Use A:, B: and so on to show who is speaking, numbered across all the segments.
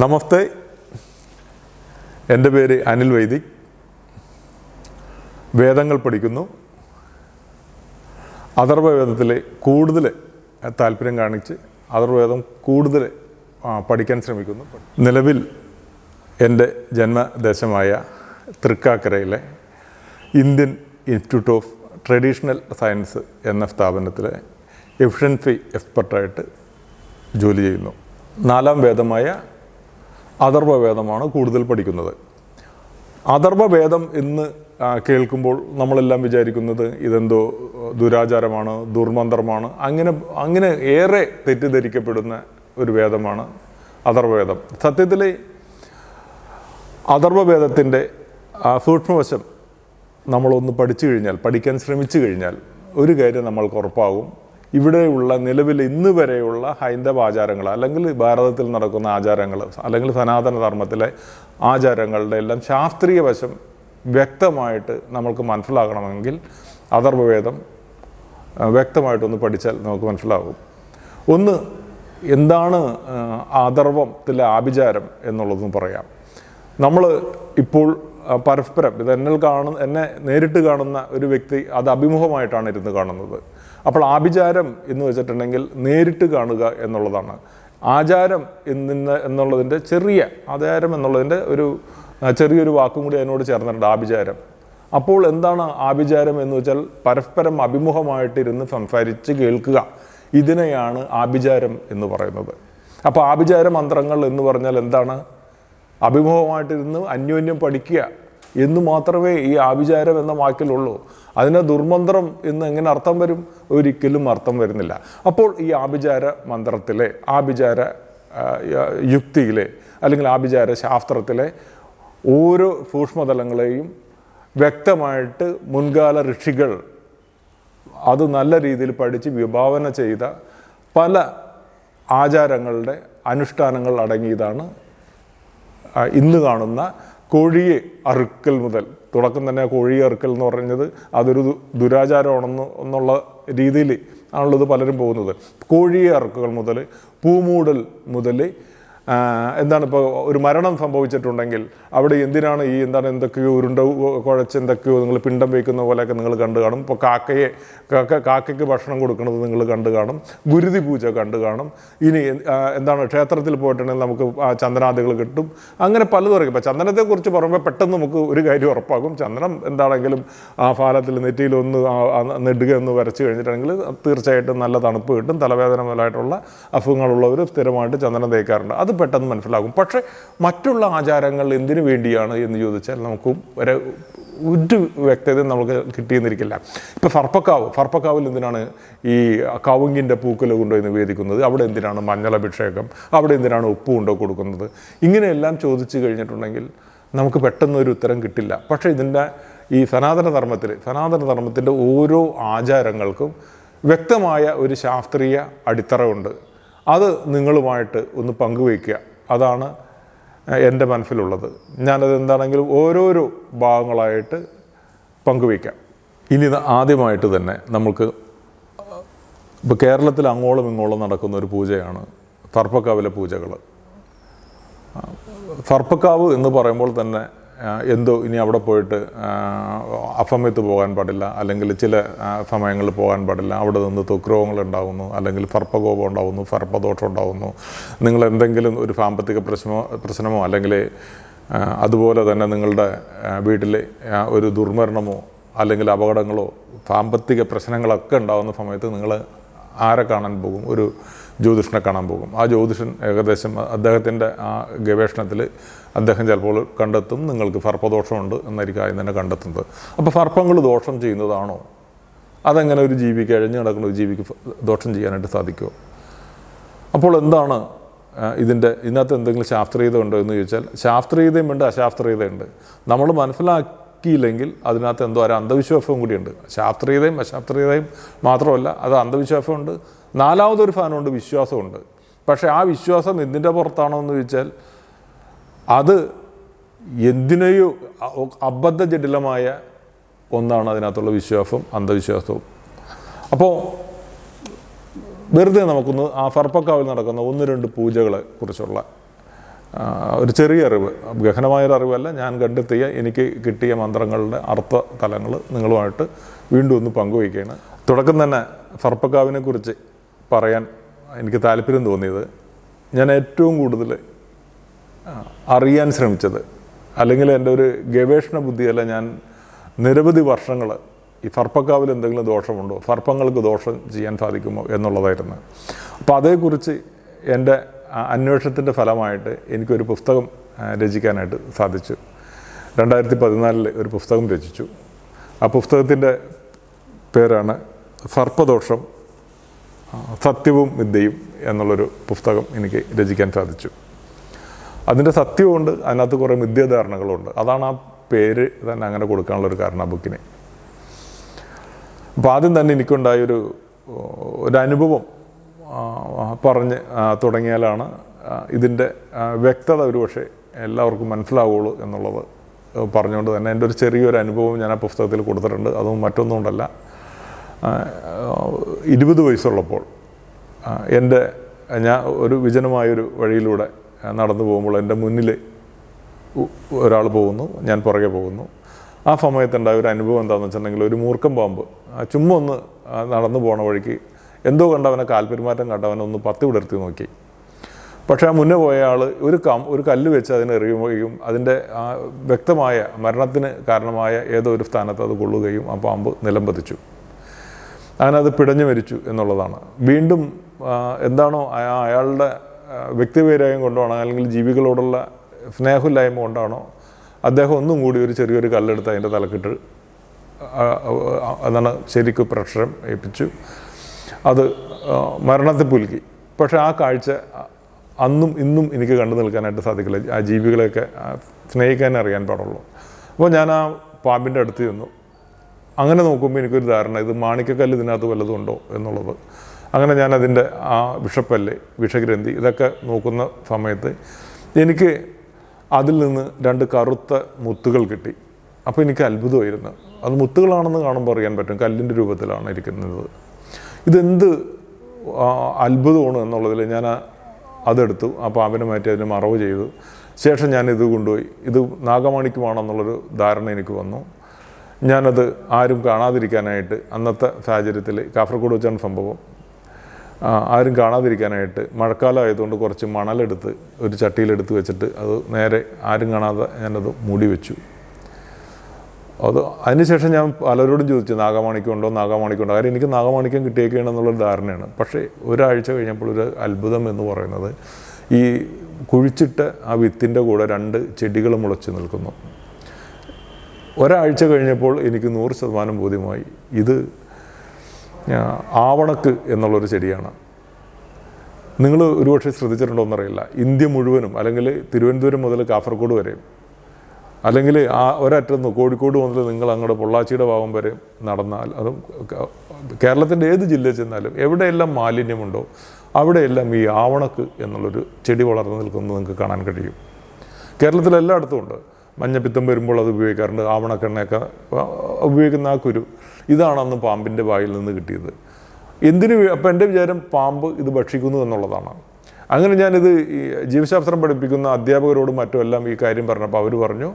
A: നമസ്തേ. എന്റെ പേര് അനിൽ വൈദിക്. വേദങ്ങൾ പഠിക്കുന്നു. അഥർവവേദത്തിൽ കൂടുതൽ താല്പര്യം കാണിച്ച് അഥർവവേദം കൂടുതൽ പഠിക്കാൻ ശ്രമിക്കുന്നു. നിലവിൽ എന്റെ ജന്മദേശമായ തൃക്കാക്കരയിലെ Indian institute of traditional science എന്ന സ്ഥാപനത്തിലെ എഫിഷ്യൻസി എക്സ്പെർട്ടായിട്ട് ജോലി ചെയ്യുന്നു. നാലാം വേദമായ അഥർവവേദമാണ് കൂടുതൽ പഠിക്കുന്നത്. അഥർവവേദം എന്ന് കേൾക്കുമ്പോൾ നമ്മളെല്ലാം വിചാരിക്കുന്നത് ഇതെന്തോ ദുരാചാരമാണ് ദുർമന്ത്രമാണ് അങ്ങനെ അങ്ങനെ ഏറെ തെറ്റിദ്ധരിക്കപ്പെടുന്ന ഒരു വേദമാണ് അഥർവവേദം. സത്യത്തിൽ അഥർവവേദത്തിന്റെ സൂക്ഷ്മവശം നമ്മളൊന്ന് പഠിച്ചു കഴിഞ്ഞാൽ പഠിക്കാൻ ശ്രമിച്ചു കഴിഞ്ഞാൽ ഒരു കാര്യം നമ്മൾക്ക് ഉറപ്പാകും. ഇവിടെയുള്ള നിലവിൽ ഇന്ന് വരെയുള്ള ഹൈന്ദവ ആചാരങ്ങൾ അല്ലെങ്കിൽ ഭാരതത്തിൽ നടക്കുന്ന ആചാരങ്ങൾ അല്ലെങ്കിൽ സനാതന ധർമ്മത്തിലെ ആചാരങ്ങളുടെ എല്ലാം ശാസ്ത്രീയ വശം വ്യക്തമായിട്ട് നമ്മൾക്ക് മനസ്സിലാക്കണമെങ്കിൽ അഥർവവേദം വ്യക്തമായിട്ടൊന്ന് പഠിച്ചാൽ നമുക്ക് മനസ്സിലാകും. ഒന്ന് എന്താണ് അഥർവത്തിലെ ആഭിചാരം എന്നുള്ളതെന്ന് പറയാം. നമ്മൾ ഇപ്പോൾ പരസ്പരം ഇത് എന്നിൽ കാണുന്ന എന്നെ നേരിട്ട് കാണുന്ന ഒരു വ്യക്തി അത് അഭിമുഖമായിട്ടാണ് ഇരുന്ന് കാണുന്നത്. അപ്പോൾ ആഭിചാരം എന്ന് വെച്ചിട്ടുണ്ടെങ്കിൽ നേരിട്ട് കാണുക എന്നുള്ളതാണ്. ആചാരം എന്നിന്ന് എന്നുള്ളതിന്റെ ചെറിയ ആചാരം എന്നുള്ളതിന്റെ ഒരു ചെറിയൊരു വാക്കും കൂടി അതിനോട് ചേർന്നിട്ടുണ്ട് ആഭിചാരം. അപ്പോൾ എന്താണ് ആഭിചാരം എന്ന് വെച്ചാൽ പരസ്പരം അഭിമുഖമായിട്ടിരുന്ന് സംസാരിച്ച് കേൾക്കുക. ഇതിനെയാണ് ആഭിചാരം എന്ന് പറയുന്നത്. അപ്പോൾ ആഭിചാര മന്ത്രങ്ങൾ എന്ന് പറഞ്ഞാൽ എന്താണ്? അഭിമുഖമായിട്ടിരുന്ന് അന്യോന്യം പഠിക്കുക. എന്ന് മാത്രമേ ഈ ആഭിചാരം എന്ന വാക്കിലുള്ളൂ. അതിന് ദുർമന്ത്രം എന്ന് എങ്ങനെ അർത്ഥം വരും? ഒരിക്കലും അർത്ഥം വരുന്നില്ല. അപ്പോൾ ഈ ആഭിചാര മന്ത്രത്തിലെ ആഭിചാര യുക്തിയിലെ അല്ലെങ്കിൽ ആഭിചാര ശാസ്ത്രത്തിലെ ഓരോ സൂക്ഷ്മതലങ്ങളെയും വ്യക്തമായിട്ട് മുൻകാല ഋഷികൾ അത് നല്ല രീതിയിൽ പഠിച്ച് വിഭാവന ചെയ്ത പല ആചാരങ്ങളുടെ അനുഷ്ഠാനങ്ങൾ അടങ്ങിയതാണ് ഇന്ന് കാണുന്ന കോഴിയെ അറുക്കൽ മുതൽ തുടക്കം തന്നെ കോഴിയെ അറുക്കൽ എന്ന് പറഞ്ഞത് അതൊരു ദുരാചാരമാണെന്ന് എന്നുള്ള രീതിയിൽ ആണുള്ളത് പലരും പോകുന്നത്. കോഴിയെ അറുക്കൽ മുതൽ പൂമൂടൽ മുതൽ എന്താണ് ഇപ്പോൾ ഒരു മരണം സംഭവിച്ചിട്ടുണ്ടെങ്കിൽ അവിടെ എന്തിനാണ് ഈ എന്താണ് എന്തൊക്കെയോ ഉരുണ്ട കുഴച്ച് എന്തൊക്കെയോ നിങ്ങൾ പിണ്ടം വയ്ക്കുന്ന പോലെയൊക്കെ നിങ്ങൾ കണ്ടു കാണും. ഇപ്പോൾ കാക്കയെ കാക്ക കാക്കയ്ക്ക് ഭക്ഷണം കൊടുക്കുന്നത് നിങ്ങൾ കണ്ടു കാണും. ഗുരുതി പൂജ കണ്ടു കാണും. ഇനി എന്താണ് ക്ഷേത്രത്തിൽ പോയിട്ടുണ്ടെങ്കിൽ നമുക്ക് ചന്ദനാദികൾ കിട്ടും. അങ്ങനെ പലതും ഇപ്പോൾ ചന്ദനത്തെക്കുറിച്ച് പറയുമ്പോൾ പെട്ടെന്ന് നമുക്ക് ഒരു കാര്യം ഉറപ്പാകും. ചന്ദനം എന്താണെങ്കിലും ആ ഫാലത്തിൽ നെറ്റിയിലൊന്ന് നെടുക എന്ന് വരച്ച് കഴിഞ്ഞിട്ടുണ്ടെങ്കിൽ തീർച്ചയായിട്ടും നല്ല തണുപ്പ് കിട്ടും. തലവേദന മുതലായിട്ടുള്ള അസുഖങ്ങളുള്ളവർ സ്ഥിരമായിട്ട് ചന്ദനം തേക്കാറുണ്ട്. അത് പെട്ടെന്ന് മനസ്സിലാകും. പക്ഷേ മറ്റുള്ള ആചാരങ്ങൾ എന്തിനു വേണ്ടിയാണ് എന്ന് ചോദിച്ചാൽ നമുക്ക് ഒരു ഒരു വ്യക്തത നമുക്ക് കിട്ടിയെന്നിരിക്കില്ല. ഇപ്പോൾ ഫർപ്പക്കാവ് ഫർപ്പക്കാവിൽ എന്തിനാണ് ഈ കവുങ്ങിന്റെ പൂക്കൽ കൊണ്ടുപോയി നിവേദിക്കുന്നത് അവിടെ എന്തിനാണ് മഞ്ഞളഭിഷേകം അവിടെ എന്തിനാണ് ഉപ്പ് കൊണ്ടോ കൊടുക്കുന്നത്? ഇങ്ങനെയെല്ലാം ചോദിച്ചു കഴിഞ്ഞിട്ടുണ്ടെങ്കിൽ നമുക്ക് പെട്ടെന്ന് ഒരു ഉത്തരം കിട്ടില്ല. പക്ഷേ ഇതിന്റെ ഈ സനാതന ധർമ്മത്തിൽ സനാതന ഓരോ ആചാരങ്ങൾക്കും വ്യക്തമായ ഒരു ശാസ്ത്രീയ അടിത്തറയുണ്ട് അത് നിങ്ങളുമായിട്ട് ഒന്ന് പങ്കുവയ്ക്കുക. അതാണ് എന്റെ മനസ്സിലുള്ളത്. ഞാനത് എന്താണെങ്കിലും ഓരോരോ ഭാഗങ്ങളായിട്ട് പങ്കുവയ്ക്കാം. ഇനി ആദ്യമായിട്ട് തന്നെ നമുക്ക് ഇപ്പോൾ കേരളത്തിൽ അങ്ങോളം ഇങ്ങോളം നടക്കുന്ന ഒരു പൂജയാണ് സർപ്പക്കാവിലെ പൂജകൾ സർപ്പക്കാവ് എന്ന് പറയുമ്പോൾ തന്നെ എന്തോ ഇനി അവിടെ പോയിട്ട് അഫമയത്ത് പോകാൻ പാടില്ല അല്ലെങ്കിൽ ചില സമയങ്ങളിൽ പോകാൻ പാടില്ല. അവിടെ നിന്ന് തൊക്രോഗങ്ങൾ ഉണ്ടാകുന്നു അല്ലെങ്കിൽ ഫർപ്പകോപം ഉണ്ടാകുന്നു ഫർപ്പദോഷം ഉണ്ടാകുന്നു നിങ്ങൾ എന്തെങ്കിലും ഒരു സാമ്പത്തിക പ്രശ്നമോ പ്രശ്നമോ അല്ലെങ്കിൽ അതുപോലെ തന്നെ നിങ്ങളുടെ വീട്ടിലെ ഒരു ദുർമരണമോ അല്ലെങ്കിൽ അപകടങ്ങളോ സാമ്പത്തിക പ്രശ്നങ്ങളൊക്കെ ഉണ്ടാകുന്ന സമയത്ത് നിങ്ങൾ ആരെ കാണാൻ പോകും? ഒരു ജ്യോതിഷനെ കാണാൻ പോകും. ആ ജ്യോതിഷൻ ഏകദേശം അദ്ദേഹത്തിന്റെ ആ ഗവേഷണത്തിൽ അദ്ദേഹം ചിലപ്പോൾ കണ്ടെത്തും. നിങ്ങൾക്ക് സർപ്പദോഷമുണ്ട് എന്നായിരിക്കും ആദ്യം തന്നെ കണ്ടെത്തുന്നത്. അപ്പോൾ സർപ്പങ്ങൾ ദോഷം ചെയ്യുന്നതാണോ? അതെങ്ങനെ ഒരു ജീവിക്ക് അഴിഞ്ഞു കിടക്കുന്ന ഒരു ജീവിക്ക് ദോഷം ചെയ്യാനായിട്ട് സാധിക്കുമോ അപ്പോൾ എന്താണ് ഇതിന്റെ ഇതിനകത്ത് എന്തെങ്കിലും ശാസ്ത്രീയത ഉണ്ടോ എന്ന് ചോദിച്ചാൽ ശാസ്ത്രീയതയുമുണ്ട് അശാസ്ത്രീയതയുണ്ട്. നമ്മൾ മനസ്സിലാക്കിയില്ലെങ്കിൽ അതിനകത്ത് എന്തോ ഒരു അന്ധവിശ്വാസവും കൂടിയുണ്ട്. ശാസ്ത്രീയതയും അശാസ്ത്രീയതയും മാത്രമല്ല അത് അന്ധവിശ്വാസമുണ്ട് നാലാമതൊരു ഫാനുണ്ട് വിശ്വാസമുണ്ട്. പക്ഷേ ആ വിശ്വാസം എന്തിന്റെ പുറത്താണോ എന്ന് ചോദിച്ചാൽ അത് എന്തിനെയോ അബദ്ധ അബദ്ധജടിലമായ ഒന്നാണ് അതിനകത്തുള്ള വിശ്വാസവും അന്ധവിശ്വാസവും. അപ്പോൾ വെറുതെ നമുക്കൊന്ന് ആ ഫർപ്പക്കാവിൽ നടക്കുന്ന ഒന്ന് രണ്ട് പൂജകളെ കുറിച്ചുള്ള ഒരു ചെറിയ അറിവ് ഗഹനമായൊരു അറിവല്ല ഞാൻ കണ്ടെത്തിയ എനിക്ക് കിട്ടിയ മന്ത്രങ്ങളുടെ അർത്ഥ തലങ്ങൾ നിങ്ങളുമായിട്ട് വീണ്ടും ഒന്ന് പങ്കുവയ്ക്കുകയാണ്. തുടക്കം തന്നെ ഫർപ്പക്കാവിനെ കുറിച്ച് പറയാൻ എനിക്ക് താല്പര്യം തോന്നിയത് ഞാൻ ഏറ്റവും കൂടുതൽ അറിയാൻ ശ്രമിച്ചത് അല്ലെങ്കിൽ എന്റെ ഒരു ഗവേഷണ ബുദ്ധിയല്ല ഞാൻ നിരവധി വർഷങ്ങൾ ഈ ഫർപ്പക്കാവിൽ എന്തെങ്കിലും ദോഷമുണ്ടോ ഫർപ്പങ്ങൾക്ക് ദോഷം ചെയ്യാൻ സാധിക്കുമോ എന്നുള്ളതായിരുന്നു. അപ്പോൾ അതേക്കുറിച്ച് എന്റെ അന്വേഷണത്തിന്റെ ഫലമായിട്ട് എനിക്കൊരു പുസ്തകം രചിക്കാനായിട്ട് സാധിച്ചു. രണ്ടായിരത്തി പതിനാലിൽ ഒരു പുസ്തകം രചിച്ചു. ആ പുസ്തകത്തിന്റെ പേരാണ് ഫർപ്പദോഷം ആ, സത്യവും വിദ്യയും എന്നുള്ളൊരു പുസ്തകം എനിക്ക് രചിക്കാൻ സാധിച്ചു. അതിന്റെ സത്യമുണ്ട് അതിനകത്ത് കുറേ മിഥ്യാധാരണകളുണ്ട്. അതാണ് ആ പേര് തന്നെ അങ്ങനെ കൊടുക്കാനുള്ളൊരു കാരണം ആ ബുക്കിന്. അപ്പോൾ ആദ്യം തന്നെ എനിക്കുണ്ടായൊരു ഒരു അനുഭവം പറഞ്ഞ് തുടങ്ങിയാലാണ് ഇതിന്റെ വ്യക്തത ഒരു പക്ഷേ എല്ലാവർക്കും മനസ്സിലാവുള്ളൂ എന്നുള്ളത് പറഞ്ഞുകൊണ്ട് തന്നെ എന്റെ ഒരു ചെറിയൊരു അനുഭവം ഞാൻ ആ പുസ്തകത്തിൽ കൊടുത്തിട്ടുണ്ട്. അതും മറ്റൊന്നും കൊണ്ടല്ല ആ, ഇരുപത് വയസ്സുള്ളപ്പോൾ എന്റെ ഞാൻ ഒരു വിജനമായൊരു വഴിയിലൂടെ നടന്നു പോകുമ്പോൾ എന്റെ മുന്നിൽ ഒരാൾ പോകുന്നു ഞാൻ പുറകെ പോകുന്നു. ആ സമയത്തുണ്ടായ ഒരു അനുഭവം എന്താണെന്ന് വെച്ചിട്ടുണ്ടെങ്കിൽ ഒരു മൂർക്കം പാമ്പ് ചുമ്മാ ഒന്ന് നടന്നു പോണ വഴിക്ക് എന്തോ കണ്ടവനെ കാൽപ്പെരുമാറ്റം കണ്ടവനെ ഒന്ന് പത്തി വിടർത്തി നോക്കി. പക്ഷേ ആ മുന്നേ പോയ ആൾ ഒരു കം ഒരു കല്ല് വെച്ച് അതിനെ എറിയുകയും അതിന്റെ ആ വ്യക്തമായ മരണത്തിന് കാരണമായ ഏതോ ഒരു സ്ഥാനത്ത് അത് കൊള്ളുകയും ആ പാമ്പ് നിലം പതിച്ചു അങ്ങനെ അത് പിടഞ്ഞു മരിച്ചു എന്നുള്ളതാണ്. വീണ്ടും എന്താണോ അയാ- അയാളുടെ വ്യക്തിവൈരാഗ്യം കൊണ്ടാണോ അല്ലെങ്കിൽ ജീവികളോടുള്ള സ്നേഹമില്ലായ്മ കൊണ്ടാണോ അദ്ദേഹം ഒന്നും കൂടി ഒരു ചെറിയൊരു കല്ലെടുത്ത് അതിന്റെ തലക്കിട്ട് അതാണ് ശരിക്കും പ്രഷരം ഏൽപ്പിച്ചു. അത് മരണത്തെ പുലുക്കി. പക്ഷേ ആ കാഴ്ച അന്നും ഇന്നും എനിക്ക് കണ്ടു നിൽക്കാനായിട്ട് സാധിക്കില്ല. ആ ജീവികളെയൊക്കെ സ്നേഹിക്കാൻ അറിയാൻ പാടുള്ളൂ. അപ്പോൾ ഞാൻ ആ പാമ്പിന്റെ അടുത്ത് ചെന്നു. അങ്ങനെ നോക്കുമ്പോൾ എനിക്കൊരു ധാരണ ഇത് മാണിക്കക്കല്ല് ഇതിനകത്ത് വല്ലതും ഉണ്ടോ എന്നുള്ളത്. അങ്ങനെ ഞാൻ അതിന്റെ ആ വിഷപ്പല്ല് വിഷഗ്രന്ഥി ഇതൊക്കെ നോക്കുന്ന സമയത്ത് എനിക്ക് അതിൽ നിന്ന് രണ്ട് കറുത്ത മുത്തുകൾ കിട്ടി. അപ്പോൾ എനിക്ക് അത്ഭുതമായിരുന്നു. അത് മുത്തുകളാണെന്ന് കാണുമ്പോൾ അറിയാൻ പറ്റും കല്ലിന്റെ രൂപത്തിലാണ് ഇരിക്കുന്നത്. ഇതെന്ത് അത്ഭുതമാണ് എന്നുള്ളതിൽ ഞാൻ അതെടുത്തു. ആ പാമ്പിനെ മാറ്റി അതിന് മറവ് ചെയ്തു. ശേഷം ഞാൻ ഇത് കൊണ്ടുപോയി. ഇത് നാഗമാണിക്കുമാണെന്നുള്ളൊരു ധാരണ എനിക്ക് വന്നു. ഞാനത് ആരും കാണാതിരിക്കാനായിട്ട് അന്നത്തെ സാഹചര്യത്തിൽ കാസർഗോഡ് വെച്ചാണ് സംഭവം. ആരും കാണാതിരിക്കാനായിട്ട് മഴക്കാലം ആയതുകൊണ്ട് കുറച്ച് മണലെടുത്ത് ഒരു ചട്ടിയിലെടുത്ത് വെച്ചിട്ട് അത് നേരെ ആരും കാണാതെ ഞാനത് മൂടി വെച്ചു. അത് അതിനുശേഷം ഞാൻ പലരോടും ചോദിച്ചു നാഗമാണിക്കുണ്ടോ നാഗമാണിക്കുണ്ടോ കാര്യം എനിക്ക് നാഗമാണിക്യം കിട്ടിയേക്കുകയാണെന്നുള്ളൊരു ധാരണയാണ്. പക്ഷേ ഒരാഴ്ച കഴിഞ്ഞപ്പോൾ ഒരു അത്ഭുതം എന്ന് പറയുന്നത് ഈ കുഴിച്ചിട്ട ആ വിത്തിന്റെ കൂടെ രണ്ട് ചെടികൾ മുളച്ച് നിൽക്കുന്നു. ഒരാഴ്ച കഴിഞ്ഞപ്പോൾ എനിക്ക് നൂറ് ശതമാനം ബോധ്യമായി. ഇത് ആവണക്ക് എന്നുള്ളൊരു ചെടിയാണ്. നിങ്ങൾ ഒരുപക്ഷെ ശ്രദ്ധിച്ചിട്ടുണ്ടോ എന്നറിയില്ല ഇന്ത്യ മുഴുവനും അല്ലെങ്കിൽ തിരുവനന്തപുരം മുതൽ കാസർഗോഡ് വരെയും അല്ലെങ്കിൽ ആ ഒരറ്റത്ത് നിന്ന് കോഴിക്കോട് മുതൽ നിങ്ങൾ അങ്ങോട്ട് പൊള്ളാച്ചിയുടെ ഭാഗം വരെ നടന്നാൽ അതും കേരളത്തിന്റെ ഏത് ജില്ലയിൽ ചെന്നാലും എവിടെയെല്ലാം മാലിന്യമുണ്ടോ അവിടെയെല്ലാം ഈ ആവണക്ക് എന്നുള്ളൊരു ചെടി വളർന്നു നിൽക്കുന്നത് നിങ്ങൾക്ക് കാണാൻ കഴിയും. കേരളത്തിൽ എല്ലായിടത്തും ഉണ്ട്. മഞ്ഞപ്പിത്തം വരുമ്പോൾ അത് ഉപയോഗിക്കാറുണ്ട് ആവണക്കെണ്ണയൊക്കെ ഉപയോഗിക്കുന്ന ആ കുരു. ഇതാണ് അന്ന് പാമ്പിന്റെ വായിൽ നിന്ന് കിട്ടിയത്. എന്തിനു അപ്പം എന്റെ വിചാരം പാമ്പ് ഇത് ഭക്ഷിക്കുന്നു എന്നുള്ളതാണ്. അങ്ങനെ ഞാനിത് ജീവശാസ്ത്രം പഠിപ്പിക്കുന്ന അധ്യാപകരോടും മറ്റും എല്ലാം ഈ കാര്യം പറഞ്ഞപ്പോൾ അവർ പറഞ്ഞു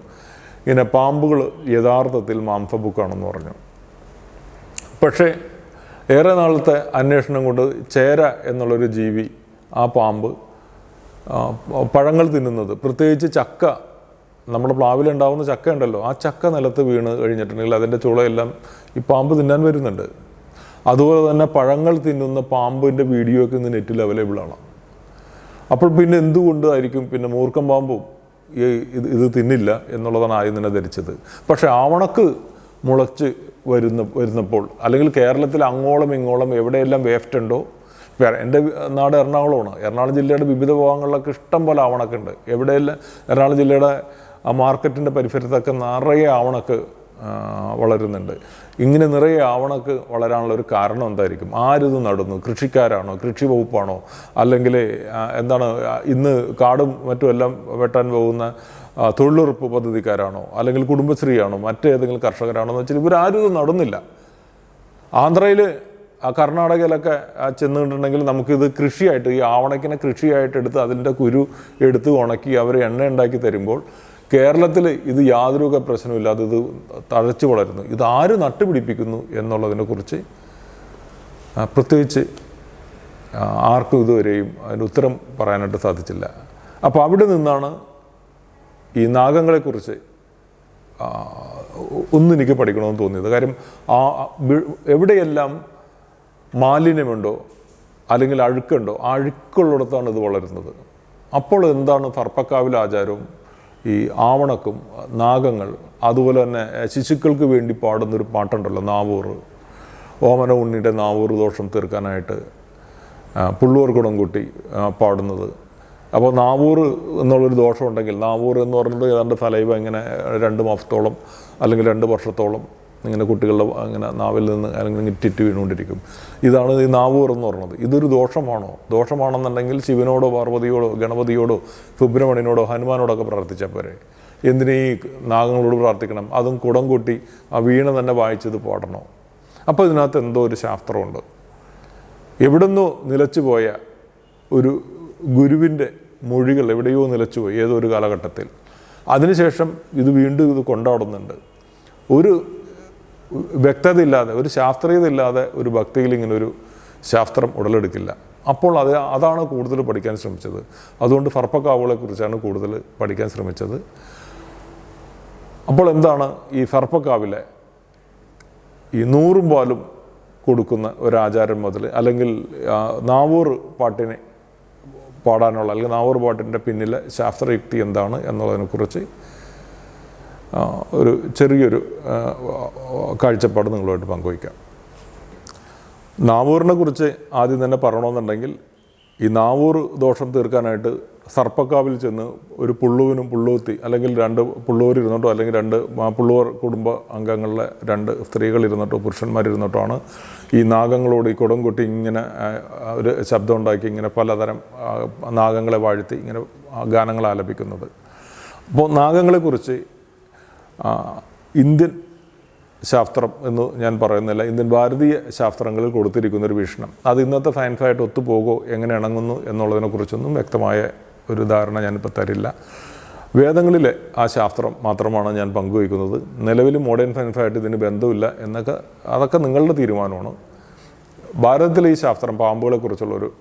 A: ഇങ്ങനെ പാമ്പുകൾ യഥാർത്ഥത്തിൽ മാംസബുക്കാണെന്ന് പറഞ്ഞു. പക്ഷേ ഏറെ നാളത്തെ അന്വേഷണം കൊണ്ട് ചേര എന്നുള്ളൊരു ജീവി ആ പാമ്പ് പഴങ്ങൾ തിന്നുന്നത് പ്രത്യേകിച്ച് ചക്ക നമ്മുടെ പ്ലാവിലുണ്ടാവുന്ന ചക്ക ഉണ്ടല്ലോ ആ ചക്ക നിലത്ത് വീണ് കഴിഞ്ഞിട്ടുണ്ടെങ്കിൽ അതിന്റെ ചുളയെല്ലാം ഈ പാമ്പ് തിന്നാൻ വരുന്നുണ്ട്. അതുപോലെ തന്നെ പഴങ്ങൾ തിന്നുന്ന പാമ്പിന്റെ വീഡിയോ ഒക്കെ ഇന്ന് നെറ്റിൽ അവൈലബിൾ ആണ്. അപ്പോൾ പിന്നെ എന്തുകൊണ്ടായിരിക്കും പിന്നെ മൂർക്കം പാമ്പും ഈ ഇത് ഇത് തിന്നില്ല എന്നുള്ളതാണ് ആദ്യം തന്നെ ധരിച്ചത്. പക്ഷേ ആവണക്ക് മുളച്ച് വരുന്ന വരുന്നപ്പോൾ അല്ലെങ്കിൽ കേരളത്തിൽ അങ്ങോളം ഇങ്ങോളം എവിടെയെല്ലാം വേസ്റ്റ് ഉണ്ടോ എന്റെ നാട് എറണാകുളമാണ്. എറണാകുളം ജില്ലയുടെ വിവിധ ഭാഗങ്ങളിലൊക്കെ ഇഷ്ടം പോലെ ആവണക്കുണ്ട്. എവിടെയെല്ലാം എറണാകുളം ജില്ലയുടെ ആ മാർക്കറ്റിന്റെ പരിസരത്തൊക്കെ നിറയെ ആവണക്ക് വളരുന്നുണ്ട്. ഇങ്ങനെ നിറയെ ആവണക്ക് വളരാനുള്ള ഒരു കാരണം എന്തായിരിക്കും? ആരിത് നടന്നു? കൃഷിക്കാരാണോ? കൃഷി വകുപ്പാണോ? അല്ലെങ്കിൽ എന്താണ് ഇന്ന് കാടും മറ്റും എല്ലാം വെട്ടാൻ പോകുന്ന തൊഴിലുറപ്പ് പദ്ധതിക്കാരാണോ? അല്ലെങ്കിൽ കുടുംബശ്രീയാണോ? മറ്റേതെങ്കിലും കർഷകരാണോ എന്ന് വെച്ചാൽ ഇവരാരും നടുന്നില്ല. ആന്ധ്രയിൽ കർണാടകയിലൊക്കെ ചെന്നിട്ടുണ്ടെങ്കിൽ നമുക്കിത് കൃഷിയായിട്ട് ഈ ആവണക്കിനെ കൃഷിയായിട്ട് എടുത്ത് അതിന്റെ കുരു എടുത്ത് ഉണക്കി അവർ എണ്ണ ഉണ്ടാക്കി തരുമ്പോൾ കേരളത്തിൽ ഇത് യാതൊരു പ്രശ്നമില്ലാതെ ഇത് തഴച്ചു വളരുന്നു. ഇത് ആര് നട്ടുപിടിപ്പിക്കുന്നു എന്നുള്ളതിനെക്കുറിച്ച് പ്രത്യേകിച്ച് ആർക്കും ഇതുവരെയും അതിന് ഉത്തരം പറയാനായിട്ട് സാധിച്ചില്ല. അപ്പോൾ അവിടെ നിന്നാണ് ഈ നാഗങ്ങളെക്കുറിച്ച് ഒന്നും എനിക്ക് പഠിക്കണമെന്ന് തോന്നിയത്. കാര്യം ആ എവിടെയെല്ലാം മാലിന്യമുണ്ടോ അല്ലെങ്കിൽ അഴുക്കുണ്ടോ ആ അഴുക്കുള്ളിടത്താണ് ഇത് വളരുന്നത്. അപ്പോൾ എന്താണ് ഫർപ്പക്കാവിലെ ആചാരവും ഈ ആവണക്കും നാഗങ്ങൾ അതുപോലെ തന്നെ ശിശുക്കൾക്ക് വേണ്ടി പാടുന്നൊരു പാട്ടുണ്ടല്ലോ നാവൂർ ഓമന ഉണ്ണിയുടെ നാവൂർ ദോഷം തീർക്കാനായിട്ട് പുള്ളൂർ കുടംകുട്ടി പാടുന്നത്. അപ്പോൾ നാവൂർ എന്നുള്ളൊരു ദോഷമുണ്ടെങ്കിൽ നാവൂർ എന്ന് പറഞ്ഞിട്ട് ഏതാണ്ട് ഫലൈവ ഇങ്ങനെ രണ്ട് മാസത്തോളം അല്ലെങ്കിൽ രണ്ട് വർഷത്തോളം ഇങ്ങനെ കുട്ടികളുടെ അങ്ങനെ നാവിൽ നിന്ന് അല്ലെങ്കിൽ ടിറ്റ് വീണുകൊണ്ടിരിക്കും. ഇതാണ് ഈ നാവൂർ എന്ന് പറയുന്നത് ഇതൊരു ദോഷമാണോ? ദോഷമാണെന്നുണ്ടെങ്കിൽ ശിവനോടോ പാർവതിയോടോ ഗണപതിയോടോ സുബ്രഹ്മണ്യനോടോ ഹനുമാനോടൊക്കെ പ്രാർത്ഥിച്ചാൽ പോരെ. എന്തിനീ നാഗങ്ങളോട് പ്രാർത്ഥിക്കണം? അതും കുടം കൂട്ടി ആ വീണ തന്നെ വായിച്ചത് പാടണോ? അപ്പോൾ ഇതിനകത്ത് എന്തോ ഒരു ശാസ്ത്രമുണ്ട്. എവിടുന്നോ നിലച്ചുപോയ ഒരു ഗുരുവിന്റെ മൊഴികൾ എവിടെയോ നിലച്ചുപോയി ഏതോ ഒരു കാലഘട്ടത്തിൽ. അതിനുശേഷം ഇത് വീണ്ടും ഇത് കൊണ്ടാടുന്നുണ്ട്. ഒരു വ്യക്തത ഇല്ലാതെ ഒരു ശാസ്ത്രീയത ഇല്ലാതെ ഒരു ഭക്തിയിൽ ഇങ്ങനെ ഒരു ശാസ്ത്രം ഉടലെടുക്കില്ല. അപ്പോൾ അത് അതാണ് കൂടുതൽ പഠിക്കാൻ ശ്രമിച്ചത്. അതുകൊണ്ട് ഫർപ്പക്കാവുകളെ കുറിച്ചാണ് കൂടുതൽ പഠിക്കാൻ ശ്രമിച്ചത്. അപ്പോൾ എന്താണ് ഈ ഫർപ്പക്കാവിലെ ഈ നൂറും പാലും കൊടുക്കുന്ന ഒരാചാരം മുതൽ അല്ലെങ്കിൽ നാവൂർ പാട്ടിനെ പാടാനുള്ള അല്ലെങ്കിൽ നാവൂർ പാട്ടിന്റെ പിന്നിലെ ശാസ്ത്രയുക്തി എന്താണ് എന്നുള്ളതിനെക്കുറിച്ച് ഒരു ചെറിയൊരു കാഴ്ചപ്പാട് നിങ്ങളുമായിട്ട് പങ്കുവയ്ക്കാം. നാവൂറിനെ കുറിച്ച് ആദ്യം തന്നെ പറയണമെന്നുണ്ടെങ്കിൽ ഈ നാവൂർ ദോഷം തീർക്കാനായിട്ട് സർപ്പക്കാവിൽ ചെന്ന് ഒരു പുള്ളുവിനും പുള്ളൂത്തി അല്ലെങ്കിൽ രണ്ട് പുള്ളൂർ അല്ലെങ്കിൽ രണ്ട് ആ പുള്ളൂർ കുടുംബ അംഗങ്ങളിലെ രണ്ട് സ്ത്രീകൾ ഇരുന്നിട്ടോ പുരുഷന്മാരിരുന്നിട്ടോ ആണ് ഈ നാഗങ്ങളോട് ഈ കുടം കൊട്ടി ഇങ്ങനെ ഒരു ശബ്ദം ഉണ്ടാക്കി ഇങ്ങനെ പലതരം നാഗങ്ങളെ വാഴ്ത്തി ഇങ്ങനെ ഗാനങ്ങൾ ആലപിക്കുന്നത്. അപ്പോൾ നാഗങ്ങളെക്കുറിച്ച് ഇന്ത്യൻ ശാസ്ത്രം എന്ന് ഞാൻ പറയുന്നില്ല. ഇന്ത്യൻ ഭാരതീയ ശാസ്ത്രങ്ങളിൽ കൊടുത്തിരിക്കുന്ന ഒരു വീക്ഷണം. അത് ഇന്നത്തെ സയൻസായിട്ട് ഒത്തുപോകോ എങ്ങനെ ഇണങ്ങുന്നു എന്നുള്ളതിനെക്കുറിച്ചൊന്നും വ്യക്തമായ ഒരു ധാരണ ഞാനിപ്പോൾ തരില്ല. വേദങ്ങളിലെ ആ ശാസ്ത്രം മാത്രമാണ് ഞാൻ പങ്കുവയ്ക്കുന്നത്. നിലവിൽ മോഡേൺ സയൻസായിട്ട് ഇതിന് ബന്ധമില്ല എന്നൊക്കെ അതൊക്കെ നിങ്ങളുടെ തീരുമാനമാണ്. ഭാരതത്തിലെ ഈ ശാസ്ത്രം പാമ്പുകളെക്കുറിച്ചുള്ളൊരു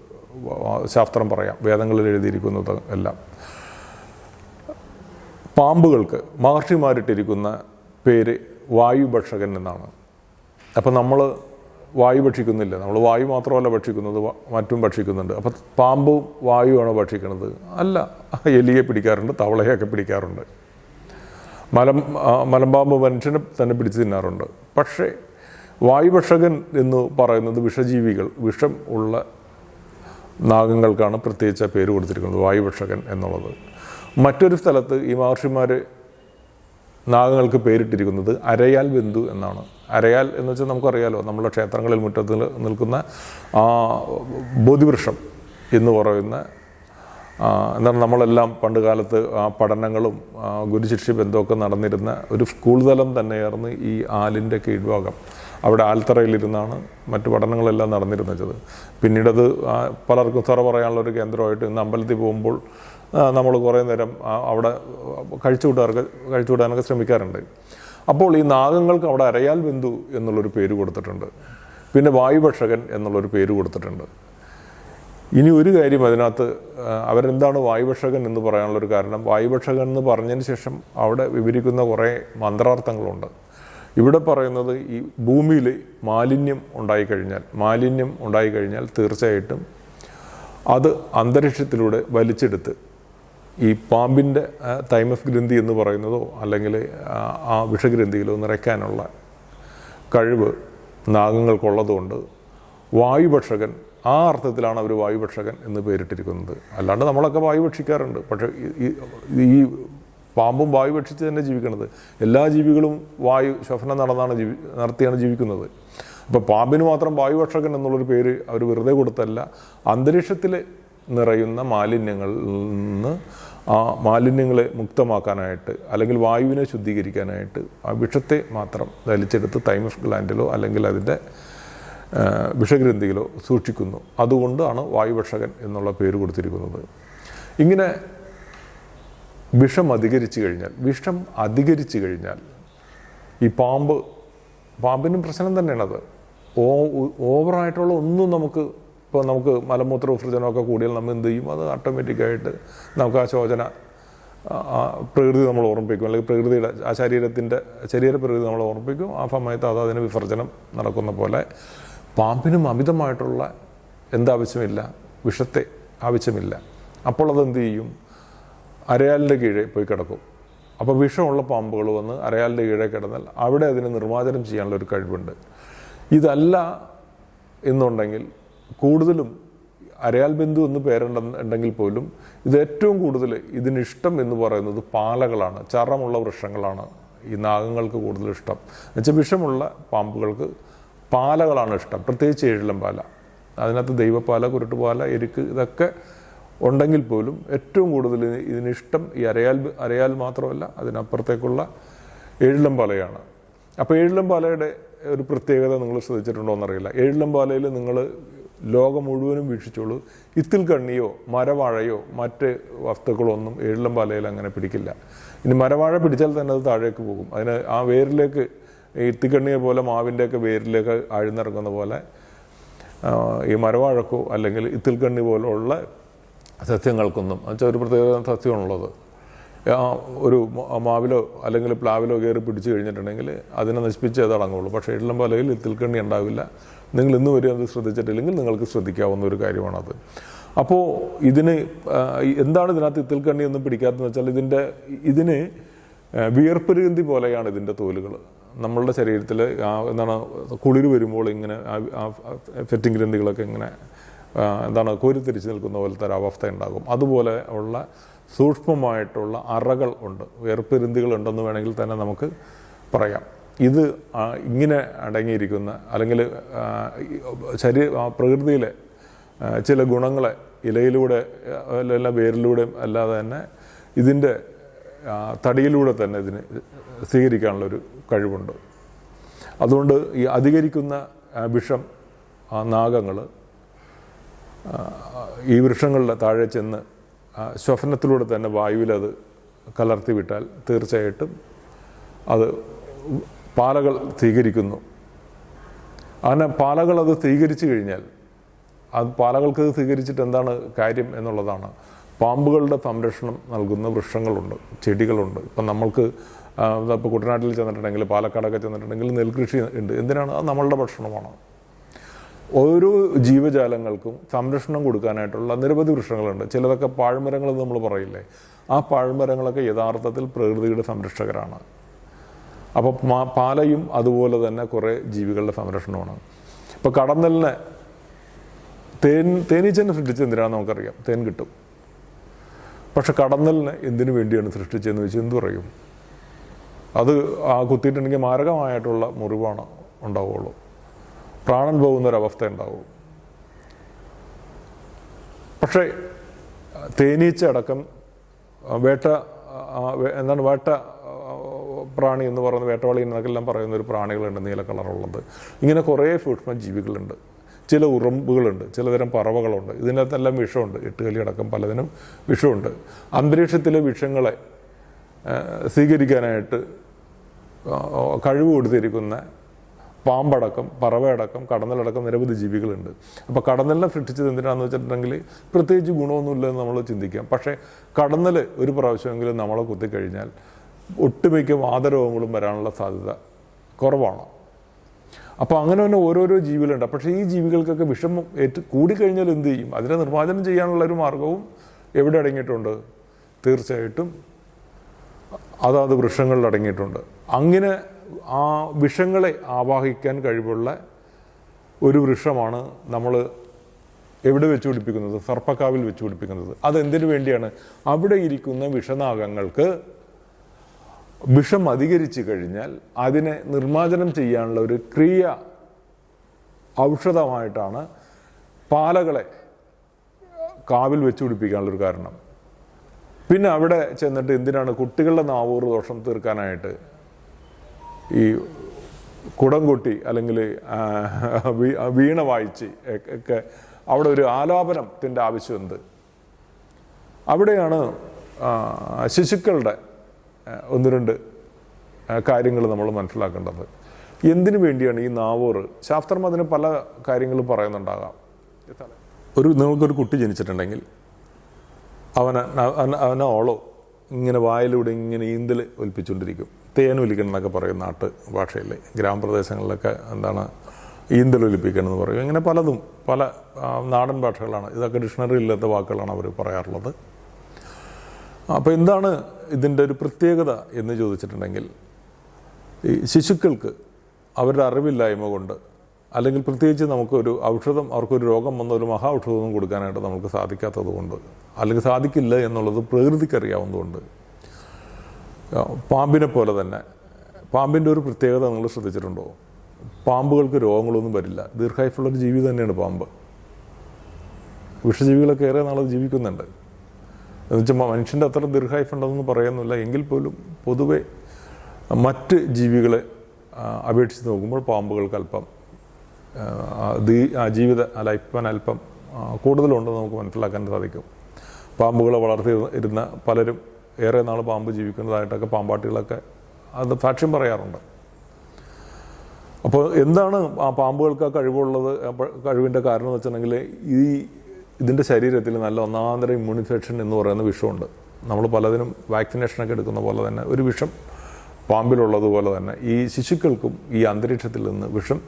A: ശാസ്ത്രം പറയാം. വേദങ്ങളിൽ എഴുതിയിരിക്കുന്നത് എല്ലാം. പാമ്പുകൾക്ക് മഹർഷിമാരിട്ടിരിക്കുന്ന പേര് വായുഭക്ഷകൻ എന്നാണ്. അപ്പം നമ്മൾ വായു ഭക്ഷിക്കുന്നില്ല. നമ്മൾ വായു മാത്രമല്ല ഭക്ഷിക്കുന്നത് മറ്റും ഭക്ഷിക്കുന്നുണ്ട്. അപ്പം പാമ്പും വായുവാണോ ഭക്ഷിക്കുന്നത്? അല്ല. എലിയെ പിടിക്കാറുണ്ട് തവളയൊക്കെ പിടിക്കാറുണ്ട്. മലം മലമ്പാമ്പ് മനുഷ്യനെ തന്നെ പിടിച്ച് തിന്നാറുണ്ട്. പക്ഷേ വായുഭക്ഷകൻ എന്ന് പറയുന്നത് വിഷജീവികൾ വിഷം ഉള്ള നാഗങ്ങൾക്കാണ് പ്രത്യേകിച്ച് പേര് കൊടുത്തിരിക്കുന്നത് വായുഭക്ഷകൻ എന്നുള്ളത്. മറ്റൊരു സ്ഥലത്ത് ഈ മഹർഷിമാർ നാഗങ്ങൾക്ക് പേരിട്ടിരിക്കുന്നത് അരയാൽ ബിന്ദു എന്നാണ്. അരയാൽ എന്ന് വെച്ചാൽ നമുക്കറിയാലോ നമ്മുടെ ക്ഷേത്രങ്ങളിൽ മുറ്റത്ത് നിൽക്കുന്ന ആ ബോധിവൃക്ഷം എന്ന് പറയുന്ന എന്താണ് നമ്മളെല്ലാം പണ്ട് കാലത്ത് പഠനങ്ങളും ഗുരുശിക്ഷ ബന്ധമൊക്കെ നടന്നിരുന്ന ഒരു സ്കൂൾ തലം തന്നെയായിരുന്നു ഈ ആലിന്റെ കീഴ്ഭാഗം. അവിടെ ആൽത്തറയിലിരുന്നാണ് മറ്റു പഠനങ്ങളെല്ലാം നടന്നിരുന്നത്. പിന്നീടത് പലർക്കും തുറ പറയാനുള്ള ഒരു കേന്ദ്രമായിട്ട് ഇന്ന് അമ്പലത്തിൽ പോകുമ്പോൾ നമ്മൾ കുറേ നേരം അവിടെ കഴിച്ചു കൂട്ടാർക്ക് കഴിച്ചു കൂട്ടാനൊക്കെ ശ്രമിക്കാറുണ്ട്. അപ്പോൾ ഈ നാഗങ്ങൾക്ക് അവിടെ അരയാൽ ബന്ധു എന്നുള്ളൊരു പേര് കൊടുത്തിട്ടുണ്ട്. പിന്നെ വായുഭക്ഷകൻ എന്നുള്ളൊരു പേര് കൊടുത്തിട്ടുണ്ട്. ഇനി ഒരു കാര്യം അതിനകത്ത് അവരെന്താണ് വായുഭക്ഷകൻ എന്ന് പറയാനുള്ളൊരു കാരണം? വായുഭക്ഷകൻ എന്ന് പറഞ്ഞതിന് ശേഷം അവിടെ വിവരിക്കുന്ന കുറേ മന്ത്രാർത്ഥങ്ങളുണ്ട്. ഇവിടെ പറയുന്നത് ഈ ഭൂമിയിൽ മാലിന്യം ഉണ്ടായിക്കഴിഞ്ഞാൽ മാലിന്യം ഉണ്ടായിക്കഴിഞ്ഞാൽ തീർച്ചയായിട്ടും അത് അന്തരീക്ഷത്തിലൂടെ വലിച്ചെടുത്ത് ഈ പാമ്പിന്റെ തൈമസ് ഗ്രന്ഥി എന്ന് പറയുന്നതോ അല്ലെങ്കിൽ ആ, വിഷഗ്രന്ഥിയിലോ നിറയ്ക്കാനുള്ള കഴിവ് നാഗങ്ങൾക്കുള്ളതുകൊണ്ട് വായുഭക്ഷകൻ ആ അർത്ഥത്തിലാണ് അവർ വായുഭക്ഷകൻ എന്ന് പേരിട്ടിരിക്കുന്നത്. അല്ലാണ്ട് നമ്മളൊക്കെ വായു ഭക്ഷിക്കാറുണ്ട് പക്ഷേ ഈ പാമ്പും വായു ഭക്ഷിച്ച് തന്നെ ജീവിക്കുന്നത് എല്ലാ ജീവികളും വായു ശ്വസനം നടന്നാണ് ജീവി നടത്തിയാണ് ജീവിക്കുന്നത്. അപ്പോൾ പാമ്പിന് മാത്രം വായുഭക്ഷകൻ എന്നുള്ളൊരു പേര് അവർ വെറുതെ കൊടുത്തല്ല. അന്തരീക്ഷത്തിൽ നിറയുന്ന മാലിന്യങ്ങളിൽ നിന്ന് ആ മാലിന്യങ്ങളെ മുക്തമാക്കാനായിട്ട് അല്ലെങ്കിൽ വായുവിനെ ശുദ്ധീകരിക്കാനായിട്ട് ആ വിഷത്തെ മാത്രം വലിച്ചെടുത്ത് തൈമസ് ഗ്ലാൻഡിലോ അല്ലെങ്കിൽ അതിന്റെ വിഷഗ്രന്ഥികളോ സൂക്ഷിക്കുന്നു. അതുകൊണ്ടാണ് വായുഭക്ഷകൻ എന്നുള്ള പേര് കൊടുത്തിരിക്കുന്നത്. ഇങ്ങനെ വിഷം അധികരിച്ചു കഴിഞ്ഞാൽ വിഷം അധികരിച്ചു കഴിഞ്ഞാൽ ഈ പാമ്പ് പാമ്പിനും പ്രശ്നം തന്നെയാണത്. ഓ ഓവറായിട്ടുള്ള ഒന്നും നമുക്ക് ഇപ്പോൾ നമുക്ക് മലമൂത്ര വിസർജനമൊക്കെ കൂടിയാൽ നമ്മൾ എന്ത് ചെയ്യും? അത് ഓട്ടോമാറ്റിക്കായിട്ട് നമുക്ക് ആ ശോചന പ്രകൃതി നമ്മൾ ഓർമ്മിപ്പിക്കും. അല്ലെങ്കിൽ പ്രകൃതിയുടെ ആ ശരീരത്തിന്റെ ശരീര പ്രകൃതി നമ്മൾ ഓർമ്മിപ്പിക്കും. ആ സമയത്ത് അത് അതിന് വിസർജനം നടക്കുന്ന പോലെ പാമ്പിനും അമിതമായിട്ടുള്ള എന്താവശ്യമില്ല വിഷത്തെ ആവശ്യമില്ല. അപ്പോൾ അതെന്ത് ചെയ്യും? അരയാലിന്റെ കീഴെ പോയി കിടക്കും. അപ്പോൾ വിഷമുള്ള പാമ്പുകൾ വന്ന് അരയാലിന്റെ കീഴെ കിടന്നാൽ അവിടെ അതിനെ നിർമ്മാർജനം ചെയ്യാനുള്ള ഒരു കഴിവുണ്ട്. ഇതല്ല എന്നുണ്ടെങ്കിൽ കൂടുതലും അരയാൽ ബിന്ദു എന്ന് പേരുണ്ടെങ്കിൽ പോലും ഇത് ഏറ്റവും കൂടുതൽ ഇതിനിഷ്ടം എന്ന് പറയുന്നത് പാലകളാണ്. ചറമുള്ള വൃക്ഷങ്ങളാണ് ഈ നാഗങ്ങൾക്ക് കൂടുതൽ ഇഷ്ടം. എന്നുവെച്ചാൽ വിഷമുള്ള പാമ്പുകൾക്ക് പാലകളാണ് ഇഷ്ടം. പ്രത്യേകിച്ച് ഏഴിലം പാല. അതിനകത്ത് ദൈവപ്പാല കുരുട്ടുപാല എരുക്ക് ഇതൊക്കെ ഉണ്ടെങ്കിൽ പോലും ഏറ്റവും കൂടുതൽ ഇതിനിഷ്ടം ഈ അരയാൽ അരയാൽ മാത്രമല്ല അതിനപ്പുറത്തേക്കുള്ള ഏഴിലം പാലയാണ്. അപ്പോൾ ഏഴിലം പാലയുടെ ഒരു പ്രത്യേകത നിങ്ങൾ ശ്രദ്ധിച്ചിട്ടുണ്ടോ എന്നറിയില്ല ഏഴിലം പാലയിൽ നിങ്ങൾ ലോകം മുഴുവനും വീക്ഷിച്ചോളൂ. ഇത്തിൽ കണ്ണിയോ മരവാഴയോ മറ്റ് വസ്തുക്കളോ ഒന്നും ഏഴിലും പാലയിൽ അങ്ങനെ പിടിക്കില്ല. ഇനി മരവാഴ പിടിച്ചാൽ തന്നെ അത് താഴേക്ക് പോകും. അതിന് ആ വേരിലേക്ക് ഇത്തിക്കണ്ണിയെ പോലെ മാവിന്റെയൊക്കെ വേരിലേക്ക് ആഴ്ന്നിറങ്ങുന്ന പോലെ ഈ മരവാഴക്കോ അല്ലെങ്കിൽ ഇത്തിൽക്കണ്ണി പോലുള്ള സസ്യങ്ങൾക്കൊന്നും എന്നുവെച്ചാൽ ഒരു പ്രത്യേക സസ്യമാണുള്ളത്. ഒരു മാവിലോ അല്ലെങ്കിൽ പ്ലാവിലോ കയറി പിടിച്ചു കഴിഞ്ഞിട്ടുണ്ടെങ്കിൽ അതിനെ നശിപ്പിച്ച് അത് അടങ്ങുള്ളൂ പക്ഷേ ഇടലം പലയിൽ ഇത്തിൽക്കണ്ണി ഉണ്ടാവില്ല. നിങ്ങൾ ഇന്ന് വരെ അത് ശ്രദ്ധിച്ചിട്ടില്ലെങ്കിൽ നിങ്ങൾക്ക് ശ്രദ്ധിക്കാവുന്ന ഒരു കാര്യമാണത്. അപ്പോൾ ഇതിന് എന്താണ് ഇതിനകത്ത് ഇത്തിൽക്കണ്ണി ഒന്നും പിടിക്കാത്തതെന്ന് വെച്ചാൽ ഇതിന്റെ ഇതിന് ആ, വിയർപ്പരുഗന്ധി പോലെയാണ് ഇതിന്റെ തോലുകൾ. നമ്മളുടെ ശരീരത്തിൽ എന്താണ് കുളിര് വരുമ്പോൾ ഇങ്ങനെ ആ- ഫെറ്റിംഗ് ഗ്രന്ഥികളൊക്കെ ഇങ്ങനെ എന്താണ് എന്താണ് കോരിത്തിരിച്ച് നിൽക്കുന്ന പോലത്തെ ഒരു അവസ്ഥ ഉണ്ടാകും. അതുപോലെ ഉള്ള സൂക്ഷ്മമായിട്ടുള്ള അറകൾ ഉണ്ട്. വേർപ്പെരുന്തികൾ ഉണ്ടെന്ന് വേണമെങ്കിൽ തന്നെ നമുക്ക് പറയാം. ഇത് ഇങ്ങനെ അടങ്ങിയിരിക്കുന്ന അല്ലെങ്കിൽ ശരീര പ്രകൃതിയിലെ ചില ഗുണങ്ങളെ ഇലയിലൂടെ അല്ല വേരിലൂടെയും അല്ലാതെ തന്നെ ഇതിന്റെ തടിയിലൂടെ തന്നെ ഇതിന് സ്വീകരിക്കാനുള്ളൊരു കഴിവുണ്ട്. അതുകൊണ്ട് ഈ അധികരിക്കുന്ന വിഷം നാഗങ്ങൾ ഈ വൃക്ഷങ്ങളുടെ താഴെ ചെന്ന് ശ്വസനത്തിലൂടെ തന്നെ വായുവിലത് കലർത്തി വിട്ടാൽ തീർച്ചയായിട്ടും അത് പാലകൾ സ്വീകരിക്കുന്നു. അങ്ങനെ പാലകൾ അത് സ്വീകരിച്ചു കഴിഞ്ഞാൽ അത് പാലകൾക്ക് സ്വീകരിച്ചിട്ട് എന്താണ് കാര്യം എന്നുള്ളതാണ്. പാമ്പുകളുടെ സംരക്ഷണം നൽകുന്ന വൃക്ഷങ്ങളുണ്ട് ചെടികളുണ്ട്. ഇപ്പം നമ്മൾക്ക് ഇപ്പോൾ കുട്ടനാട്ടിൽ ചെന്നിട്ടുണ്ടെങ്കിൽ പാലക്കാടൊക്കെ ചെന്നിട്ടുണ്ടെങ്കിൽ നെൽകൃഷി ഉണ്ട്. എന്തിനാണ്? അത് നമ്മളുടെ ഭക്ഷണമാണ്. ഓരോ ജീവജാലങ്ങൾക്കും സംരക്ഷണം കൊടുക്കാനായിട്ടുള്ള നിരവധി വൃക്ഷങ്ങളുണ്ട്. ചിലതൊക്കെ പാഴ്മരങ്ങളെന്ന് നമ്മൾ പറയില്ലേ? ആ പാഴ്മരങ്ങളൊക്കെ യഥാർത്ഥത്തിൽ പ്രകൃതിയുടെ സംരക്ഷകരാണ്. അപ്പോൾ പാലയും അതുപോലെ തന്നെ കുറേ ജീവികളുടെ സംരക്ഷണമാണ്. ഇപ്പോൾ കടന്നലിനെ തേൻ തേനീച്ചനെ സൃഷ്ടിച്ച് എന്തിനാണെന്ന് നമുക്കറിയാം. തേൻ കിട്ടും. പക്ഷെ കടന്നലിനെ എന്തിനു വേണ്ടിയാണ് സൃഷ്ടിച്ചതെന്ന് വെച്ചാൽ എന്തു പറയും? അത് ആ കുത്തിയിട്ടുണ്ടെങ്കിൽ മാരകമായിട്ടുള്ള മുറിവാണ് ഉണ്ടാവുള്ളൂ. പ്രാണൻ പോകുന്ന ഒരവസ്ഥ ഉണ്ടാവും. പക്ഷേ തേനീച്ച അടക്കം വേട്ട എന്താണ് വേട്ട പ്രാണി എന്ന് പറയുന്ന വേട്ടവാളി എന്നൊക്കെല്ലാം പറയുന്ന ഒരു പ്രാണികളുണ്ട് നീല കളറുള്ളത്. ഇങ്ങനെ കുറേ സൂക്ഷ്മ ജീവികളുണ്ട് ചില ഉറുമ്പുകളുണ്ട് ചിലതരം പറവകളുണ്ട്. ഇതിനകത്തെല്ലാം വിഷമുണ്ട്. എട്ടുകലി അടക്കം പലതിനും വിഷമുണ്ട്. അന്തരീക്ഷത്തിലെ വിഷങ്ങളെ സ്വീകരിക്കാനായിട്ട് കഴിവ് കൊടുത്തിരിക്കുന്ന പാമ്പടക്കം പറവയടക്കം കടന്നലടക്കം നിരവധി ജീവികളുണ്ട്. അപ്പോൾ കടന്നലിനെ സൃഷ്ടിച്ചത് എന്തിനാണെന്ന് വെച്ചിട്ടുണ്ടെങ്കിൽ പ്രത്യേകിച്ച് ഗുണമൊന്നുമില്ലെന്ന് നമ്മൾ ചിന്തിക്കാം. പക്ഷേ കടന്നൽ ഒരു പ്രാവശ്യമെങ്കിലും നമ്മളെ കുത്തിക്കഴിഞ്ഞാൽ ഒട്ടുമിക്ക വാതരോഗങ്ങളും വരാനുള്ള സാധ്യത കുറവാണ്. അപ്പോൾ അങ്ങനെ തന്നെ ഓരോരോ ജീവികളുണ്ട്. പക്ഷേ ഈ ജീവികൾക്കൊക്കെ വിഷം ഏറ്റ് കൂടിക്കഴിഞ്ഞാൽ എന്ത് ചെയ്യും? അതിനെ നിർമ്മാർജനം ചെയ്യാനുള്ള ഒരു മാർഗവും എവിടെ അടങ്ങിയിട്ടുണ്ട്? തീർച്ചയായിട്ടും അതാത് വൃക്ഷങ്ങളിൽ അടങ്ങിയിട്ടുണ്ട്. അങ്ങനെ ആ വിഷങ്ങളെ ആവാഹിക്കാൻ കഴിവുള്ള ഒരു വൃക്ഷമാണ് നമ്മൾ എവിടെ വെച്ച് പിടിപ്പിക്കുന്നത്? സർപ്പക്കാവിൽ വെച്ച് പിടിപ്പിക്കുന്നത്. അതെന്തിനു വേണ്ടിയാണ്? അവിടെ ഇരിക്കുന്ന വിഷനാഗങ്ങൾക്ക് വിഷം അധികരിച്ചു കഴിഞ്ഞാൽ അതിനെ നിർമ്മാർജനം ചെയ്യാനുള്ള ഒരു ക്രിയ ഔഷധമായിട്ടാണ് പാലകളെ കാവിൽ വെച്ച് പിടിപ്പിക്കാനുള്ളൊരു കാരണം. പിന്നെ അവിടെ ചെന്നിട്ട് എന്തിനാണ് കുട്ടികളുടെ നാവൂർ ദോഷം തീർക്കാനായിട്ട് ഈ കുടം കൊട്ടി അല്ലെങ്കിൽ വീണ വായിച്ച് ഒക്കെ അവിടെ ഒരു ആലാപനത്തിന്റെ ആവശ്യം എന്ത് അവിടെയാണ് ശിശുക്കളുടെ ഒന്ന് രണ്ട് കാര്യങ്ങൾ നമ്മൾ മനസ്സിലാക്കേണ്ടത്. എന്തിനു വേണ്ടിയാണ് ഈ നാവൂർ ശാസ്ത്രം അതിന് പല കാര്യങ്ങളും പറയുന്നുണ്ടാകാം. ഒരു നിങ്ങൾക്കൊരു കുട്ടി ജനിച്ചിട്ടുണ്ടെങ്കിൽ അവന- അവനെ ഓളോ ഇങ്ങനെ വായിലൂടെ ഇങ്ങനെ ഈന്തൽ ഒലിപ്പിച്ചുകൊണ്ടിരിക്കും. തേൻ ഒലിക്കണം എന്നൊക്കെ പറയും നാട്ട് ഭാഷയിൽ ഗ്രാമപ്രദേശങ്ങളിലൊക്കെ എന്താണ് ഈന്തൽ ഒലിപ്പിക്കണം എന്ന് പറയും. ഇങ്ങനെ പലതും പല നാടൻ ഭാഷകളാണ്. ഇതൊക്കെ ഡിക്ഷണറി ഇല്ലാത്ത വാക്കുകളാണ് അവർ പറയാറുള്ളത്. അപ്പോൾ എന്താണ് ഇതിന്റെ ഒരു പ്രത്യേകത എന്ന് ചോദിച്ചിട്ടുണ്ടെങ്കിൽ ഈ ശിശുക്കൾക്ക് അവരുടെ അറിവില്ലായ്മ കൊണ്ട് അല്ലെങ്കിൽ പ്രത്യേകിച്ച് നമുക്കൊരു ഔഷധം അവർക്കൊരു രോഗം വന്ന ഒരു മഹാ ഔഷധമൊന്നും കൊടുക്കാനായിട്ട് നമുക്ക് സാധിക്കാത്തത് കൊണ്ട് അല്ലെങ്കിൽ സാധിക്കില്ല എന്നുള്ളത് പ്രകൃതിക്കറിയാവുന്നതുകൊണ്ട് പാമ്പിനെ പോലെ തന്നെ പാമ്പിന്റെ ഒരു പ്രത്യേകത നിങ്ങൾ ശ്രദ്ധിച്ചിട്ടുണ്ടോ? പാമ്പുകൾക്ക് രോഗങ്ങളൊന്നും വരില്ല. ദീർഘായുള്ളൊരു ജീവി തന്നെയാണ് പാമ്പ്. വിഷജീവികളൊക്കെ ഏറെ നാളെ ജീവിക്കുന്നുണ്ട്. എന്നുവെച്ചാൽ മനുഷ്യന്റെ അത്ര ദീർഘായുസുണ്ടെന്ന് പറയുന്നില്ല. എങ്കിൽ പോലും പൊതുവെ മറ്റ് ജീവികളെ അപേക്ഷിച്ച് നോക്കുമ്പോൾ പാമ്പുകൾക്ക് അല്പം ജീവിത ലൈഫ് അല്പം കൂടുതലുണ്ടെന്ന് നമുക്ക് മനസ്സിലാക്കാൻ സാധിക്കും. പാമ്പുകളെ വളർത്തി ഇരുന്ന പലരും ഏറെ നാൾ പാമ്പ് ജീവിക്കുന്നതായിട്ടൊക്കെ പാമ്പാട്ടികളൊക്കെ അത് സാക്ഷ്യം പറയാറുണ്ട്. അപ്പോൾ എന്താണ് ആ പാമ്പുകൾക്ക് ആ കഴിവുള്ളത് കഴിവിന്റെ കാരണം എന്ന് വെച്ചിട്ടുണ്ടെങ്കിൽ ഈ ഇതിന്റെ ശരീരത്തിൽ നല്ല ഒന്നാന്തര ഇമ്മ്യൂണിഫിക്കേഷൻ എന്ന് പറയുന്ന വിഷമുണ്ട്. നമ്മൾ പലതിനും വാക്സിനേഷനൊക്കെ എടുക്കുന്ന പോലെ തന്നെ ഒരു വിഷം പാമ്പിലുള്ളതുപോലെ തന്നെ ഈ ശിശുക്കൾക്കും ഈ അന്തരീക്ഷത്തിൽ നിന്ന് വിഷം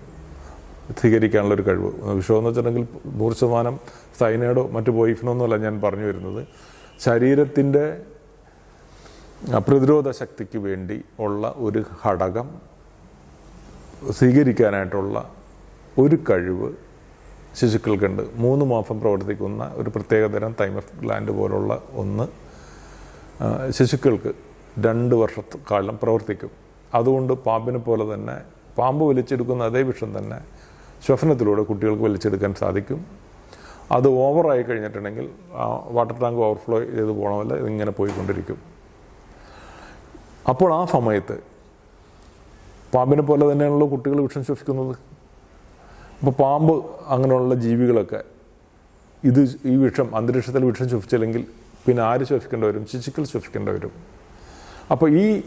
A: സ്വീകരിക്കാനുള്ള ഒരു കഴിവ്. വിഷമെന്ന് വെച്ചിട്ടുണ്ടെങ്കിൽ നൂറ് ശതമാനം സൈനൈഡോ മറ്റു പോയിഫിനോ ഒന്നുമല്ല ഞാൻ പറഞ്ഞു വരുന്നത്. ശരീരത്തിന്റെ പ്രതിരോധ ശക്തിക്ക് വേണ്ടി ഉള്ള ഒരു ഘടകം സ്വീകരിക്കാനായിട്ടുള്ള ഒരു കഴിവ് ശിശുക്കൾക്കുണ്ട് മൂന്ന് മാസം പ്രവർത്തിക്കുന്ന ഒരു പ്രത്യേകതരം തൈമഫ് ഗ്ലാൻഡ് പോലുള്ള ഒന്ന് ശിശുക്കൾക്ക് രണ്ട് വർഷക്കാലം പ്രവർത്തിക്കും. അതുകൊണ്ട് പാമ്പിനെ പോലെ തന്നെ പാമ്പ് വലിച്ചെടുക്കുന്ന അതേ വിഷം തന്നെ ശ്വസനത്തിലൂടെ കുട്ടികൾക്ക് വലിച്ചെടുക്കാൻ സാധിക്കും. അത് ഓവറായി കഴിഞ്ഞിട്ടുണ്ടെങ്കിൽ ആ വാട്ടർ ടാങ്ക് ഓവർഫ്ലോ ചെയ്ത് പോകണമല്ല ഇതിങ്ങനെ പോയിക്കൊണ്ടിരിക്കും. അപ്പോൾ ആ സമയത്ത് പാമ്പിനെ പോലെ തന്നെയാണല്ലോ കുട്ടികൾ വിഷം ശ്വസിക്കുന്നത്? അപ്പോൾ പാമ്പ് അങ്ങനെയുള്ള ജീവികളൊക്കെ ഇത് ഈ വിഷം അന്തരീക്ഷത്തിൽ വിഷം ശ്വസിച്ചില്ലെങ്കിൽ പിന്നെ ആര് ശ്വസിക്കേണ്ടി വരും? ശിശുക്കൾ ശ്വസിക്കേണ്ടി വരും. അപ്പോൾ ഈ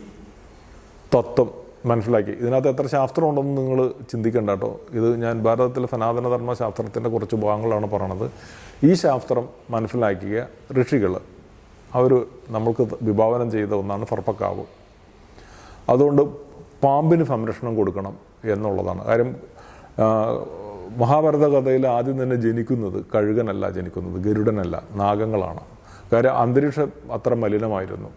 A: തത്വം മനസ്സിലാക്കി. ഇതിനകത്ത് എത്ര ശാസ്ത്രം ഉണ്ടെന്ന് നിങ്ങൾ ചിന്തിക്കേണ്ട കേട്ടോ. ഇത് ഞാൻ ഭാരതത്തിലെ സനാതനധർമ്മ ശാസ്ത്രത്തിന്റെ കുറച്ച് ഭാഗങ്ങളാണ് പറയണത്. ഈ ശാസ്ത്രം മനസ്സിലാക്കിയ ഋഷികൾ അവർ നമ്മൾക്ക് വിഭാവനം ചെയ്ത ഒന്നാണ് സർപ്പക്കാവ്. അതുകൊണ്ട് പാമ്പിന് സംരക്ഷണം കൊടുക്കണം എന്നുള്ളതാണ്. കാര്യം മഹാഭാരത കഥയിൽ ആദ്യം തന്നെ ജനിക്കുന്നത് കഴുകനല്ല ജനിക്കുന്നത് ഗരുഡനല്ല നാഗങ്ങളാണ്. കാര്യം അന്തരീക്ഷം അത്ര മലിനമായിരുന്നു.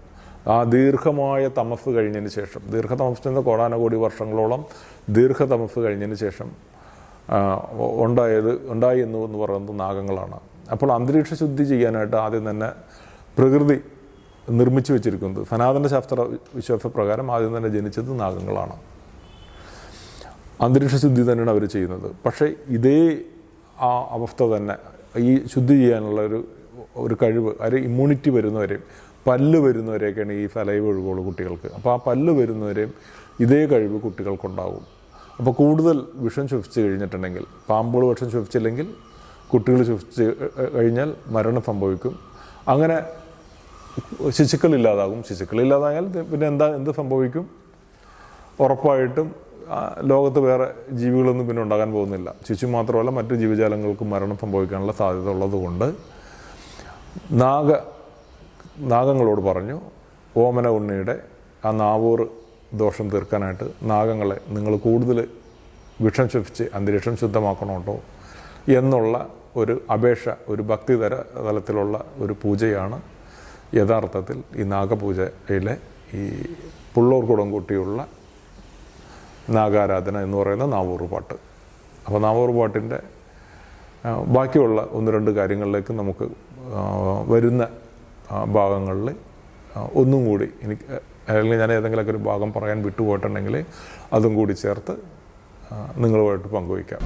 A: ആ ദീർഘമായ തമസ് കഴിഞ്ഞതിന് ശേഷം ദീർഘതമസ് എന്ന കോടാനകോടി വർഷങ്ങളോളം ദീർഘതമസ് കഴിഞ്ഞതിന് ശേഷം ഉണ്ടായത് ഉണ്ടായി എന്ന് എന്ന് പറയുന്നത് നാഗങ്ങളാണ്. അപ്പോൾ അന്തരീക്ഷ ശുദ്ധി ചെയ്യാനായിട്ട് ആദ്യം തന്നെ പ്രകൃതി നിർമ്മിച്ചു വെച്ചിരിക്കുന്നത് സനാതന ശാസ്ത്ര വിശ്വാസപ്രകാരം ആദ്യം തന്നെ ജനിച്ചത് നാഗങ്ങളാണ്. അന്തരീക്ഷ ശുദ്ധി തന്നെയാണ് അവർ ചെയ്യുന്നത്. പക്ഷേ ഇതേ ആ അവസ്ഥ തന്നെ ഈ ശുദ്ധി ചെയ്യാനുള്ള ഒരു ഒരു കഴിവ് ഒരു ഇമ്മ്യൂണിറ്റി വരുന്നവരെയും പല്ല് വരുന്നവരെയൊക്കെയാണ് ഈ സലൈവ് ഒഴുകുള്ളൂ കുട്ടികൾക്ക്. അപ്പോൾ ആ പല്ല് വരുന്നവരെയും ഇതേ കഴിവ് കുട്ടികൾക്കുണ്ടാകും. അപ്പോൾ കൂടുതൽ വിഷം ശ്വസിച്ച് കഴിഞ്ഞിട്ടുണ്ടെങ്കിൽ പാമ്പുകൾ വിഷം ശ്വസിച്ചില്ലെങ്കിൽ കുട്ടികൾ ശ്വസിച്ച് കഴിഞ്ഞാൽ മരണം സംഭവിക്കും. അങ്ങനെ ശിശുക്കൾ ഇല്ലാതാകും. ശിശുക്കൾ ഇല്ലാതായാൽ പിന്നെ എന്താ എന്ത് സംഭവിക്കും? ഉറപ്പായിട്ടും ലോകത്ത് വേറെ ജീവികളൊന്നും പിന്നെ ഉണ്ടാകാൻ പോകുന്നില്ല. ശിശു മാത്രമല്ല മറ്റു ജീവജാലങ്ങൾക്കും മരണം സംഭവിക്കാനുള്ള സാധ്യത ഉള്ളതുകൊണ്ട് നാഗ നാഗങ്ങളോട് പറഞ്ഞു ഓമന ഉണ്ണിയുടെ ആ നാവൂർ ദോഷം തീർക്കാനായിട്ട് നാഗങ്ങളെ നിങ്ങൾ കൂടുതൽ വിഷം ശ്വസിച്ച് അന്തരീക്ഷം ശുദ്ധമാക്കണം കേട്ടോ എന്നുള്ള ഒരു അപേക്ഷ ഒരു ഭക്തിതര തലത്തിലുള്ള ഒരു പൂജയാണ് യഥാർത്ഥത്തിൽ ഈ നാഗപൂജയിലെ ഈ പുള്ളൂർ കുടംകുട്ടിയുള്ള നാഗാരാധന എന്ന് പറയുന്ന നാവൂർ പാട്ട്. അപ്പോൾ നാവൂർ പാട്ടിന്റെ ബാക്കിയുള്ള ഒന്ന് രണ്ട് കാര്യങ്ങളിലേക്ക് നമുക്ക് വരുന്ന ഭാഗങ്ങളിൽ ഒന്നും കൂടി എനിക്ക് അല്ലെങ്കിൽ ഞാൻ ഏതെങ്കിലുമൊക്കെ ഒരു ഭാഗം പറയാൻ വിട്ടുപോയിട്ടുണ്ടെങ്കിൽ അതും കൂടി ചേർത്ത് നിങ്ങളുമായിട്ട് പങ്കുവയ്ക്കാം.